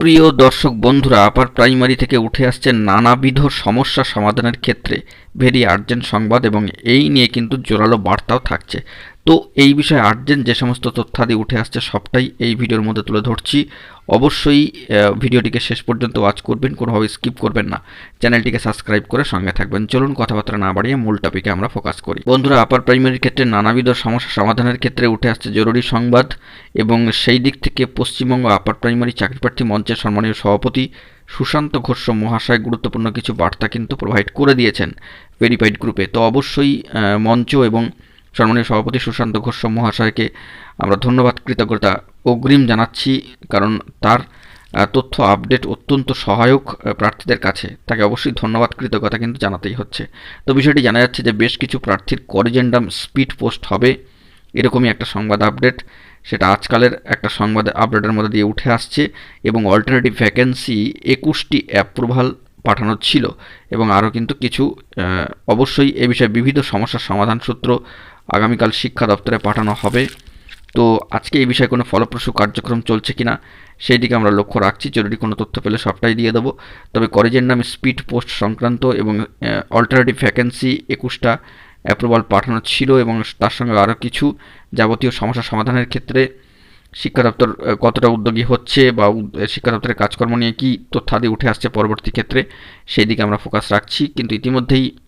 প্রিয় দর্শক বন্ধুরা, আপার প্রাইমারি থেকে উঠে আসছে নানাবিধ সমস্যা সমাধানের ক্ষেত্রে ভেরি আর্জেন্ট সংবাদ এবং এই নিয়ে কিন্তু জোরালো বার্তাও থাকছে। তো এই বিষয়ে আর্জেন্ট যে সমস্ত তথ্যাদি উঠে আসছে সবটাই এই ভিডিওর মধ্যে তুলে ধরছি। অবশ্যই ভিডিওটিকে শেষ পর্যন্ত ওয়াচ করবেন, কোনোভাবে স্কিপ করবেন না। চ্যানেলটিকে সাবস্ক্রাইব করে সঙ্গে থাকবেন। চলুন কথাবার্তা না বাড়িয়ে মূল টপিকে আমরা ফোকাস করি। বন্ধুরা আপার প্রাইমারির ক্ষেত্রে নানাবিধ সমস্যা সমাধানের ক্ষেত্রে উঠে আসছে জরুরি সংবাদ এবং সেই দিক থেকে পশ্চিমবঙ্গ আপার প্রাইমারি চাকরিপ্রার্থী মঞ্চের সম্মানীয় সভাপতি সুশান্ত ঘোষ মহাশয় গুরুত্বপূর্ণ কিছু বার্তা কিন্তু প্রোভাইড করে দিয়েছেন ভেরিফাইড গ্রুপে তো অবশ্যই মঞ্চ এবং সম্মানীয় সভাপতি সুশান্ত ঘোষ মহাশয়কে আমরা ধন্যবাদ, কৃতজ্ঞতা অগ্রিম জানাচ্ছি, কারণ তার তথ্য আপডেট অত্যন্ত সহায়ক প্রার্থীদের কাছে। তাকে অবশ্যই ধন্যবাদ, কৃতজ্ঞতা কিন্তু জানাতেই হচ্ছে। তো বিষয়টি জানা যাচ্ছে যে বেশ কিছু প্রার্থীর করিজেন্ডাম স্পিড পোস্ট হবে। এরকমই একটা সংবাদ আপডেট। সেটা আজকালের একটা সংবাদ আপডেটের মধ্যে দিয়ে উঠে আসছে এবং অল্টারনেটিভ ভ্যাকেন্সি একুশটি অ্যাপ্রুভাল পাঠানো ছিল এবং আরও কিন্তু কিছু অবশ্যই এ বিষয়ে বিবিধ সমস্যার সমাধান সূত্র আগামীকাল শিক্ষা দপ্তরে পাঠানো হবে। তো আজকে এই বিষয়ে কোনো ফলপ্রসূ কার্যক্রম চলছে কি না সেই দিকে আমরা লক্ষ্য রাখছি। জরুরি কোনো তথ্য পেলে সবটাই দিয়ে দেবো। তবে কলেজের নামে স্পিড পোস্ট সংক্রান্ত এবং অল্টারনেটিভ ভ্যাকেন্সি একুশটা অ্যাপ্রুভাল পাঠানো ছিল এবং তার সঙ্গে আরও কিছু যাবতীয় সমস্যা সমাধানের ক্ষেত্রে শিক্ষা দপ্তর কতটা উদ্যোগী হচ্ছে বা শিক্ষা দপ্তরের কাজকর্ম নিয়ে কী তথ্যাদি উঠে আসছে পরবর্তী ক্ষেত্রে সেই দিকে আমরা ফোকাস রাখছি। কিন্তু ইতিমধ্যেই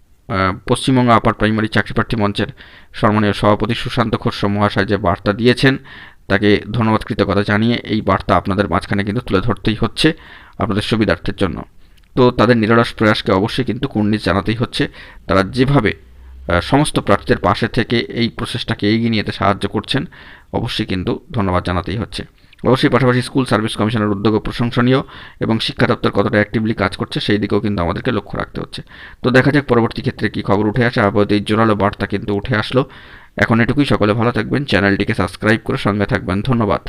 পশ্চিমবঙ্গ আপার প্রাইমারি চাকরিপ্রার্থী মঞ্চের সম্মানীয় সভাপতি সুশান্ত ঘোষ মহাশয় যে বার্তা দিয়েছেন, তাকে ধন্যবাদ কৃতজ্ঞতা জানিয়ে এই বার্তা আপনাদের মাঝখানে কিন্তু তুলে ধরতেই হচ্ছে আপনাদের সুবিধার্থের জন্য। তো তাদের নিরলস প্রয়াসকে অবশ্যই কিন্তু কুর্নিশ জানাতেই হচ্ছে। তারা যেভাবে সমস্ত প্রার্থীদের পাশে থেকে এই প্রসেসটাকে এগিয়ে নিয়ে সাহায্য করছেন, অবশ্যই কিন্তু ধন্যবাদ জানাতেই হচ্ছে। অবশ্যই পাশাপাশি স্কুল সার্ভিস কমিশনের উদ্যোগও প্রশংসনীয় এবং শিক্ষা দপ্তর কতটা অ্যাক্টিভলি কাজ করছে সেই দিকেও কিন্তু আমাদেরকে লক্ষ্য রাখতে হচ্ছে। তো দেখা যাক পরবর্তী ক্ষেত্রে কী খবর উঠে আসে। আপাতত এই জোরালো বার্তা কিন্তু উঠে আসলো। এখন এটুকুই, সকলে ভালো থাকবেন। চ্যানেলটিকে সাবস্ক্রাইব করে সঙ্গে থাকবেন। ধন্যবাদ।